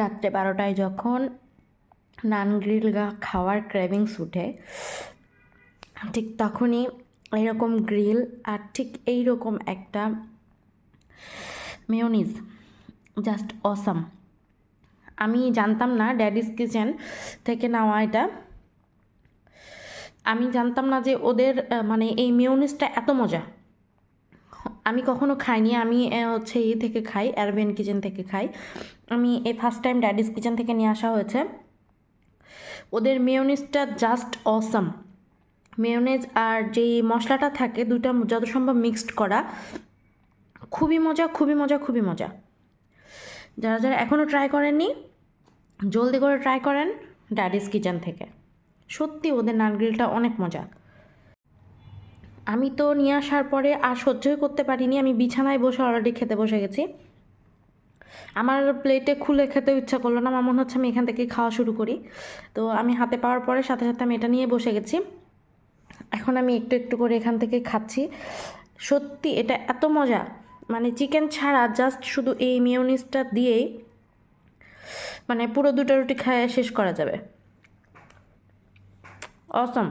রাত্রে বারোটায় যখন নান গ্রিল খাওয়ার ক্রেভিংস উঠে, ঠিক তখনই এরকম গ্রিল আর ঠিক এই রকম একটা মেয়োনিজ, জাস্ট অসাম। আমি জানতাম না ড্যাডিস কিচেন থেকে নেওয়া এটা। আমি জানতাম না যে ওদের মানে এই মেয়োনিজটা এত মজা। আমি কখনো খাইনি, আমি হচ্ছে এই থেকে খাই অ্যারবেন কিচেন থেকে খাই। আমি এই ফার্স্ট টাইম ড্যাডিস কিচেন থেকে নিয়ে আসা হয়েছে। ওদের মেয়োনিজটা জাস্ট অসাম মেয়োনেজ আর যেই মশলাটা থাকে, দুইটা যত সম্ভব মিক্সড করা। খুবই মজা খুবই মজা খুবই মজা। যারা যারা এখনও ট্রাই করেননি, জলদি করে ট্রাই করেন ড্যাডিস কিচেন থেকে। সত্যি ওদের নান গ্রিলটা অনেক মজা। আমি তো নিয়ে আসার পরে আর সহ্যই করতে পারিনি। আমি বিছানায় বসে অলরেডি খেতে বসে গেছি। আমার প্লেটে খুলে খেতে ইচ্ছা করল না। আমার মনে হচ্ছে আমি এখান থেকে খাওয়া শুরু করি। তো আমি হাতে পাওয়ার পরে সাথে সাথে আমি এটা নিয়ে বসে গেছি। এখন আমি একটু একটু করে এখান থেকে খাচ্ছি। সত্যি এটা এত মজা। মানে চিকেন ছাড়া জাস্ট শুধু এই মিওনিসটা দিয়েই মানে পুরো দুটো রুটি খায় শেষ করা যাবে। অসম